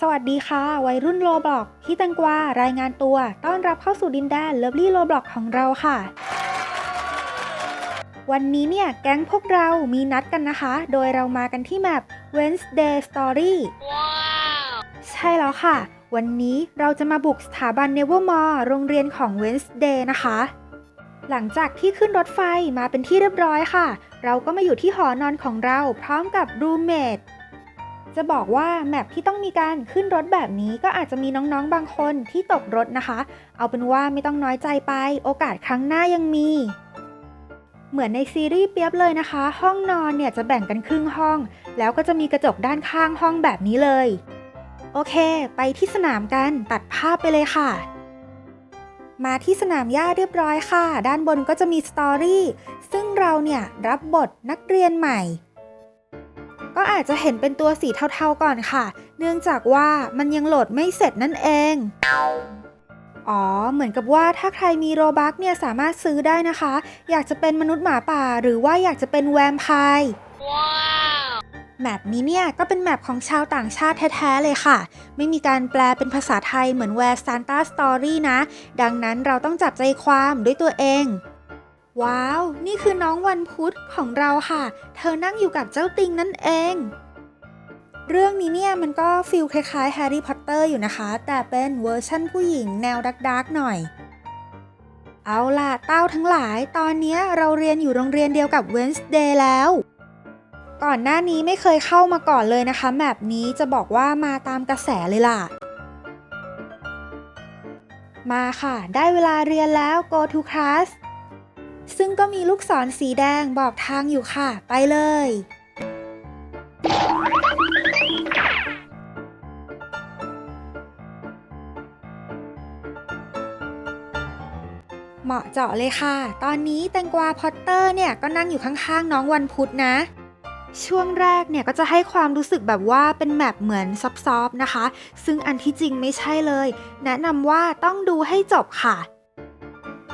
สวัสดีค่ะ วัยรุ่นโลบล็อกพี่แตงกวารายงานตัว ต้อนรับเข้าสู่ดินแดนเลิฟลี่โลบล็อกของเราค่ะ วันนี้เนี่ยแก๊งพวกเรามีนัดกันนะคะ โดยเรามากันที่แมป Wednesday Story ใช่แล้วค่ะ วันนี้เราจะมาบุกสถาบัน Nevermore โรงเรียนของ Wednesday นะคะ หลังจากที่ขึ้นรถไฟมาเป็นที่เรียบร้อยค่ะ เราก็มาอยู่ที่หอนอนของเราพร้อมกับรูเมท จะบอกว่าแมปที่ต้องมีการขึ้นรถแบบนี้ก็อาจจะมีน้องๆบางคนที่ตกรถนะคะ เอาเป็นว่าไม่ต้องน้อยใจไป โอกาสครั้งหน้ายังมี เหมือนในซีรีส์เปียบเลยนะคะ ห้องนอนเนี่ยจะแบ่งกันครึ่งห้อง แล้วก็จะมีกระจกด้านข้างห้องแบบนี้เลย โอเค ไปที่สนามกันตัดภาพไปเลยค่ะมาที่สนามหญ้าเรียบร้อยค่ะ ด้านบนก็จะมีสตอรี่ ซึ่งเราเนี่ยรับบทนักเรียนใหม่ ก็อาจจะเห็นเป็นตัวสีเทาๆก่อนค่ะ เนื่องจากว่ามันยังโหลดไม่เสร็จนั่นเอง อ๋อ เหมือนกับว่าถ้าใครมีโรบัคเนี่ยสามารถซื้อได้นะคะ อยากจะเป็นมนุษย์หมาป่า หรือว่าอยากจะเป็นแวมไพร์แมปนี้เนี่ยก็เป็นแมปของชาวต่างชาติแท้ ๆ เลยค่ะ ไม่มีการแปลเป็นภาษาไทยเหมือนแวร์ซานตาสตอรี่นะ ดังนั้นเราต้องจับใจความด้วยตัวเอง ว้าว นี่คือน้องวันพุธของเราค่ะ เธอนั่งอยู่กับเจ้าติงนั่นเอง เรื่องนี้เนี่ยมันก็ฟีลคล้ายๆแฮร์รี่พอตเตอร์อยู่นะคะ แต่เป็นเวอร์ชั่นผู้หญิงแนวดักๆหน่อย เอาล่ะ เต้าทั้งหลาย ตอนนี้เราเรียนอยู่โรงเรียนเดียวกับเวนส์เดย์แล้ว ก่อนหน้านี้ไม่เคยเข้ามาก่อนเลยนะคะแมปนี้จะบอกว่ามาตามกระแสเลยล่ะมาค่ะ ได้เวลาเรียนแล้ว go to class ซึ่งก็มีลูกศรสีแดงบอกทางอยู่ค่ะ ไปเลย เหมาะเจาะเลยค่ะ ตอนนี้แตงกวาพอตเตอร์เนี่ยก็นั่งอยู่ข้างๆ น้องวันพุธนะ ช่วงแรกเนี่ยก็จะให้ความรู้สึกแบบว่าเป็นแมปเหมือนซอฟๆนะคะ ซึ่งอันที่จริงไม่ใช่เลย แนะนำว่าต้องดูให้จบค่ะ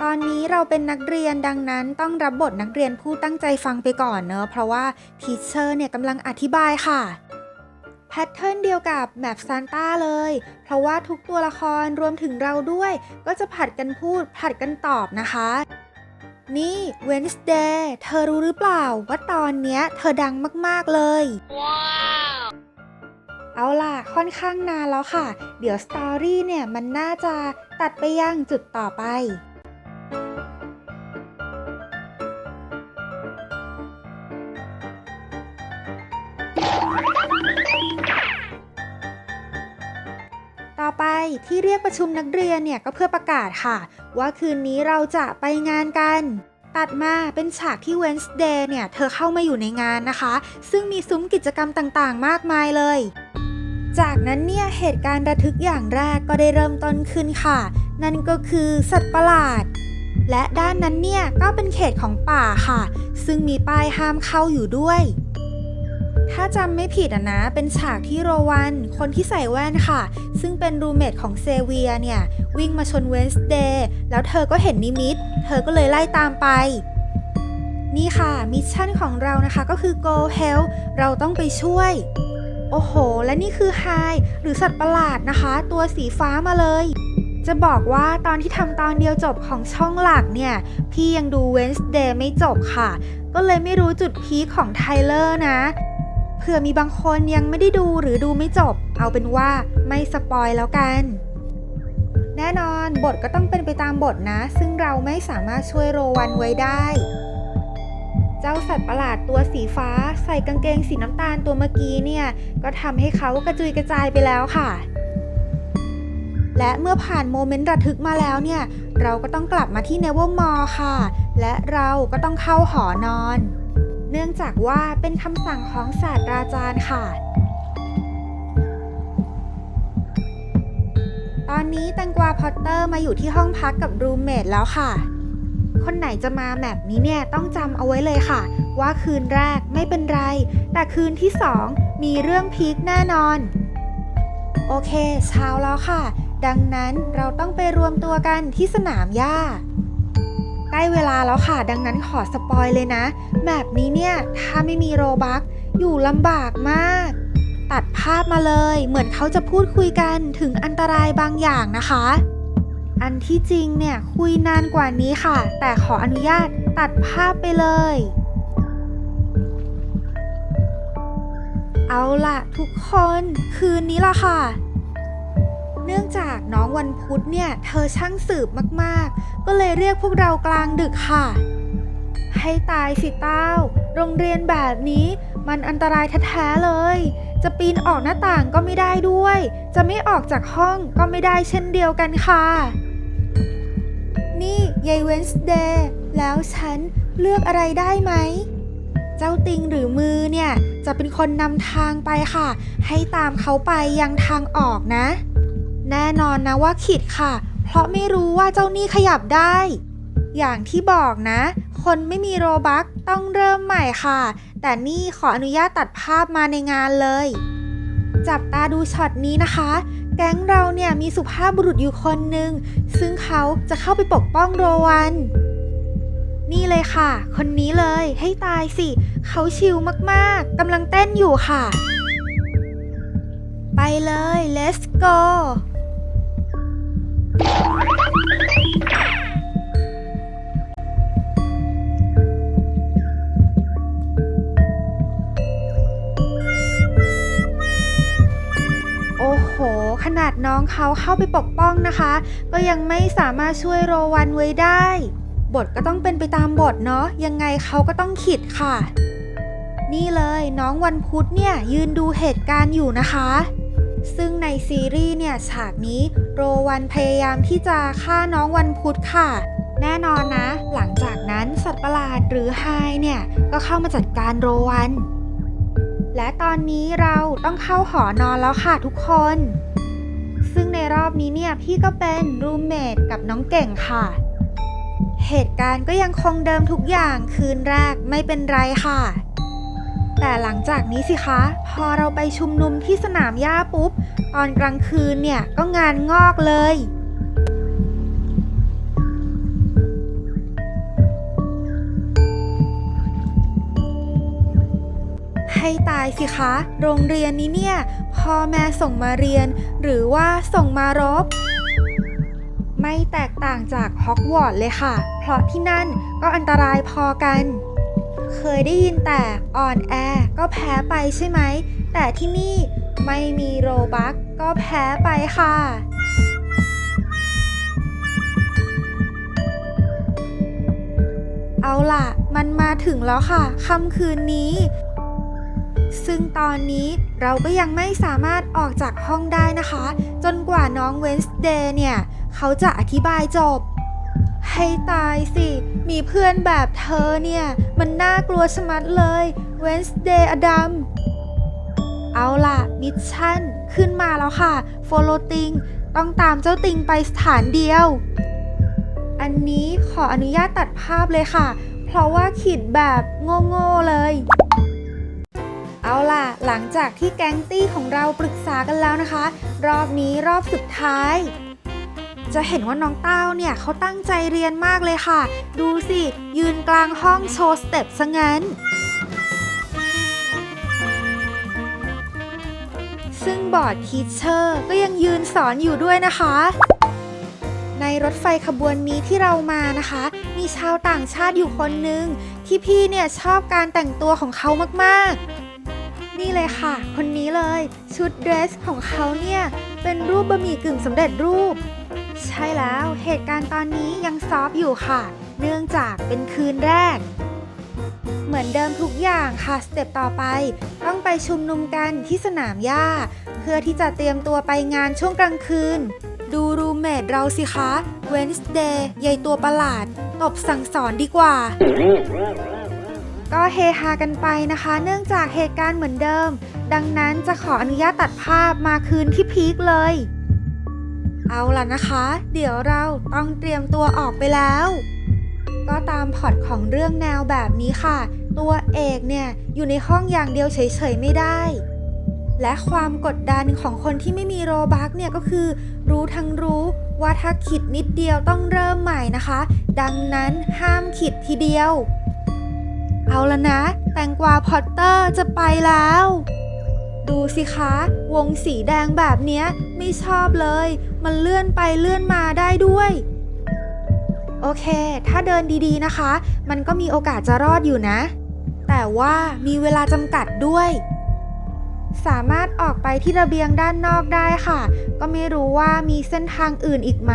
ตอนนี้เราเป็นนักเรียนดังนั้นต้องรับบทนักเรียนผู้ตั้งใจฟังไปก่อนเนอะเพราะว่าทีเชอร์เนี่ยกำลังอธิบายค่ะแพทเทิร์นเดียวกับแมปซานต้าเลย เพราะว่าทุกตัวละครรวมถึงเราด้วย ก็จะผัดกันพูดผัดกันตอบนะคะ นี่ Wednesday เธอรู้หรือเปล่าว่าตอนเนี้ยเธอดังมากๆเลยเอาล่ะ ค่อนข้างนานแล้วค่ะ เดี๋ยวสตอรี่เนี่ยมันน่าจะตัดไปยังจุดต่อไป ที่เรียกประชุมนักเรียนเนี่ยก็เพื่อประกาศค่ะ ว่าคืนนี้เราจะไปงานกัน ตัดมาเป็นฉากที่ Wednesday เนี่ยเธอเข้ามาอยู่ในงานนะคะ ซึ่งมีซุ้มกิจกรรมต่างๆ มากมายเลย จากนั้นเนี่ยเหตุการณ์ระทึกอย่างแรกก็ได้เริ่มต้นขึ้นค่ะ นั่นก็คือสัตว์ประหลาด และด้านนั้นเนี่ยก็เป็นเขตของป่าค่ะ ซึ่งมีป้ายห้ามเข้าอยู่ด้วย ถ้าจำไม่ผิดอะนะ เป็นฉากที่โรวัน คนที่ใส่แว่นค่ะ ซึ่งเป็นรูเมทของเซเวียเนี่ย วิ่งมาชนเวนส์เดย์แล้วเธอก็เห็นนิมิต เธอก็เลยไล่ตามไป นี่ค่ะ มิชชั่นของเรานะคะก็คือ go help เราต้องไปช่วย โอ้โห และนี่คือไฮหรือสัตว์ประหลาดนะคะ ตัวสีฟ้ามาเลย จะบอกว่าตอนที่ทำตอนเดียวจบของช่องหลักเนี่ย พี่ยังดู Wednesday ไม่จบค่ะ ก็เลยไม่รู้จุดพีคของไทเลอร์นะ เผื่อมีบางคนยังไม่ได้ดูหรือดูไม่จบ เอาเป็นว่าไม่สปอยแล้วกัน แน่นอนบทก็ต้องเป็นไปตามบทนะ ซึ่งเราไม่สามารถช่วยโรวันไว้ได้ เจ้าสัตว์ประหลาดตัวสีฟ้าใส่กางเกงสีน้ำตาลตัวเมื่อกี้เนี่ย ก็ทำให้เขากระจุยกระจายไปแล้วค่ะ และเมื่อผ่านโมเมนต์ระทึกมาแล้วเนี่ย เราก็ต้องกลับมาที่เนเวอร์มอร์ค่ะ และเราก็ต้องเข้าหอนอน เนื่องจากว่าเป็นคำสั่งของศาสตราจารย์ค่ะ ตอนนี้แตงกวาพอตเตอร์มาอยู่ที่ห้องพักกับรูมเมทแล้วค่ะ คนไหนจะมาแมปนี้เนี่ยต้องจำเอาไว้เลยค่ะ ว่าคืนแรกไม่เป็นไร แต่คืนที่สองมีเรื่องพีคแน่นอน โอเค เช้าแล้วค่ะ ดังนั้นเราต้องไปรวมตัวกันที่สนามหญ้า ใกล้เวลาแล้วค่ะ ดังนั้นขอสปอยเลยนะ แบบนี้เนี่ยถ้าไม่มีโรบัคอยู่ลำบากมาก ตัดภาพมาเลย เหมือนเขาจะพูดคุยกันถึงอันตรายบางอย่างนะคะ อันที่จริงเนี่ยคุยนานกว่านี้ค่ะ แต่ขออนุญาตตัดภาพไปเลย เอาล่ะ ทุกคนคืนนี้ล่ะค่ะ เนื่องจากน้องวันพุธเนี่ยเธอช่างสืบมากๆ ก็เลยเรียกพวกเรากลางดึกค่ะ ให้ตายสิเต้า โรงเรียนแบบนี้มันอันตรายแท้ๆเลย จะปีนออกหน้าต่างก็ไม่ได้ด้วย จะไม่ออกจากห้องก็ไม่ได้เช่นเดียวกันค่ะ นี่ยายเวนส์เดย์แล้วฉันเลือกอะไรได้ไหม เจ้าติงหรือมือเนี่ย จะเป็นคนนำทางไปค่ะ ให้ตามเขาไปยังทางออกนะ แน่นอนนะว่าขิดค่ะ เพราะไม่รู้ว่าเจ้านี่ขยับได้ อย่างที่บอกนะ คนไม่มีโรบักต้องเริ่มใหม่ค่ะ แต่นี่ขออนุญาตตัดภาพมาในงานเลย จับตาดูช็อตนี้นะคะ แก๊งเราเนี่ยมีสุภาพบุรุษอยู่คนหนึ่ง ซึ่งเขาจะเข้าไปปกป้องโรวัน นี่เลยค่ะ คนนี้เลยให้ตายสิ เขาชิลมากๆกำลังเต้นอยู่ค่ะ ไปเลย let's go น้องเขาเข้าไปปกป้องนะคะ ก็ยังไม่สามารถช่วยโรวันไว้ได้ บทก็ต้องเป็นไปตามบทเนาะยังไงเขาก็ต้องขิดค่ะ นี่เลยน้องวันพุธเนี่ยยืนดูเหตุการณ์อยู่นะคะ ซึ่งในซีรีส์เนี่ยฉากนี้โรวันพยายามที่จะฆ่าน้องวันพุธค่ะแน่นอนนะ หลังจากนั้นสัตว์ประหลาดหรือไฮเนี่ย ก็เข้ามาจัดการโรวัน และตอนนี้เราต้องเข้าหอนอนแล้วค่ะทุกคน รอบนี้เนี่ยพี่ก็เป็นรูมเมทกับน้องเก่งค่ะ เหตุการณ์ก็ยังคงเดิมทุกอย่างคืนแรกไม่เป็นไรค่ะ แต่หลังจากนี้สิคะ พอเราไปชุมนุมที่สนามหญ้าปุ๊บ ตอนกลางคืนเนี่ยก็งานงอกเลยให้ตายสิคะ โรงเรียนนี้เนี่ย พ่อแม่ส่งมาเรียน หรือว่าส่งมารบ ไม่แตกต่างจากฮอกวอตส์เลยค่ะ เพราะที่นั่นก็อันตรายพอกัน เคยได้ยินแต่อ่อนแอก็แพ้ไปใช่ไหม แต่ที่นี่ไม่มีโรบักก็แพ้ไปค่ะเอาล่ะ มันมาถึงแล้วค่ะ ค่ำคืนนี้ ซึ่งตอนนี้เราก็ยังไม่สามารถออกจากห้องได้นะคะ จนกว่าน้องเวนส์เดย์เนี่ย เขาจะอธิบายจบ ให้ตายสิ มีเพื่อนแบบเธอเนี่ย มันน่ากลัวชะมัดเลยเวนส์เดย์อดัมเอาล่ะ มิชชั่น ขึ้นมาแล้วค่ะโฟโลติงต้องตามเจ้าติงไปสถานเดียว อันนี้ขออนุญาตตัดภาพเลยค่ะ เพราะว่าขีดแบบโง่ๆเลย เอาล่ะ หลังจากที่แก๊งตี้ของเราปรึกษากันแล้วนะคะ รอบนี้รอบสุดท้าย จะเห็นว่าน้องเต้าเนี่ยเขาตั้งใจเรียนมากเลยค่ะ ดูสิ ยืนกลางห้องโชว์สเต็ปซะงั้นซึ่งบอร์ดทีเชอร์ก็ยังยืนสอนอยู่ด้วยนะคะ ในรถไฟขบวนนี้ที่เรามานะคะ มีชาวต่างชาติอยู่คนหนึ่งที่พี่เนี่ยชอบการแต่งตัวของเขามากๆ นี่เลยค่ะ คนนี้เลย ชุดเดรสของเขาเนี่ย เป็นรูปบะหมี่กึ่งสำเร็จรูป ใช่แล้วเหตุการณ์ตอนนี้ยังซอฟอยู่ค่ะ เนื่องจากเป็นคืนแรก เหมือนเดิมทุกอย่างค่ะ สเต็ปต่อไป ต้องไปชุมนุมกันที่สนามหญ้า เพื่อที่จะเตรียมตัวไปงานช่วงกลางคืน ดูรูมเมทเราสิคะเวนส์เดย์ใหญ่ตัวประหลาด ตบสั่งสอนดีกว่า ก็เฮฮากันไปนะคะ เนื่องจากเหตุการณ์เหมือนเดิม ดังนั้นจะขออนุญาตตัดภาพมาคืนที่พีคเลย เอาล่ะนะคะ เดี๋ยวเราต้องเตรียมตัวออกไปแล้ว ก็ตามพอตของเรื่องแนวแบบนี้ค่ะ ตัวเอกเนี่ยอยู่ในห้องอย่างเดียวเฉยๆไม่ได้ และความกดดันของคนที่ไม่มีโรบักเนี่ยก็คือ รู้ทั้งรู้ว่าถ้าขิดนิดเดียวต้องเริ่มใหม่นะคะ ดังนั้นห้ามขิดทีเดียว เอาละนะ แตงกวาพอตเตอร์จะไปแล้ว ดูสิคะ วงสีแดงแบบเนี้ยไม่ชอบเลย มันเลื่อนไปเลื่อนมาได้ด้วย โอเค ถ้าเดินดีๆนะคะ มันก็มีโอกาสจะรอดอยู่นะ แต่ว่ามีเวลาจำกัดด้วยสามารถออกไปที่ระเบียงด้านนอกได้ค่ะ ก็ไม่รู้ว่ามีเส้นทางอื่นอีกไหม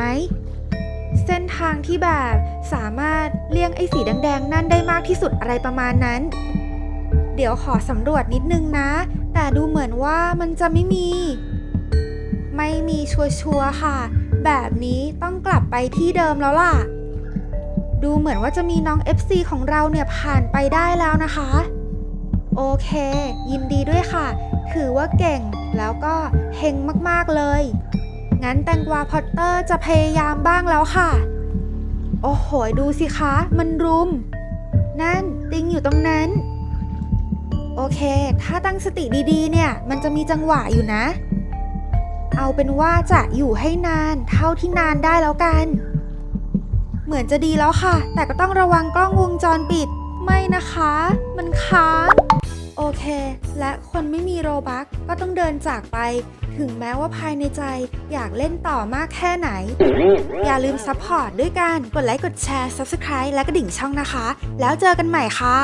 เส้นทางที่แบบสามารถเลี่ยงไอ้สีแดงๆนั่นได้มากที่สุดอะไรประมาณนั้น เดี๋ยวขอสำรวจนิดนึงนะ แต่ดูเหมือนว่ามันจะไม่มี ไม่มีชัวร์ๆค่ะ แบบนี้ต้องกลับไปที่เดิมแล้วล่ะ ดูเหมือนว่าจะมีน้อง FC ของเราเนี่ยผ่านไปได้แล้วนะคะ โอเค ยินดีด้วยค่ะ ถือว่าเก่งแล้วก็เฮงมากๆเลย งั้นแตงกวาพอตเตอร์จะพยายามบ้างแล้วค่ะ โอ้โห ดูสิคะ มันรุม นั่นติงอยู่ตรงนั้น โอเค ถ้าตั้งสติดีๆ เนี่ย มันจะมีจังหวะอยู่นะ เอาเป็นว่าจะอยู่ให้นานเท่าที่นานได้แล้วกัน เหมือนจะดีแล้วค่ะ แต่ก็ต้องระวังกล้องวงจรปิด ไม่นะคะ มันค้าง โอเค และคนไม่มีโรบักก็ต้องเดินจากไป ถึงแม้ว่าภายในใจอยากเล่นต่อมากแค่ไหน อย่าลืมซัพพอร์ตด้วยการกดไลค์กดแชร์ Subscribe และกระดิ่งช่องนะคะ แล้วเจอกันใหม่ค่ะ